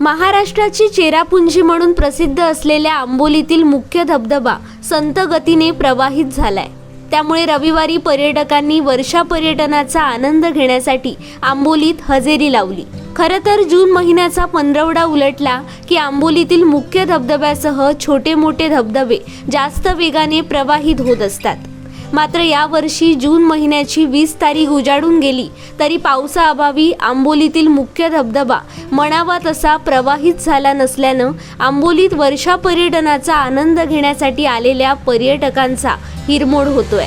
महाराष्ट्राची चेरापुंजी म्हणून प्रसिद्ध असलेल्या आंबोलीतील मुख्य धबधबा संत गतीने प्रवाहित झालाय. त्यामुळे रविवारी पर्यटकांनी वर्षा पर्यटनाचा आनंद घेण्यासाठी आंबोलीत हजेरी लावली. खरं तर जून महिन्याचा पंधरवडा उलटला की आंबोलीतील मुख्य धबधब्यासह छोटे मोठे धबधबे जास्त वेगाने प्रवाहित होत असतात. मात्र यावर्षी जून महिन्याची वीस तारीख उजाडून गेली. तरी पावसाअभावी आंबोलीतील मुख्य धबधबा म्हणावा तसा प्रवाहित झाला नसल्यानं आंबोलीत वर्षा पर्यटनाचा आनंद घेण्यासाठी आलेल्या पर्यटकांचा हिरमोड होतोय.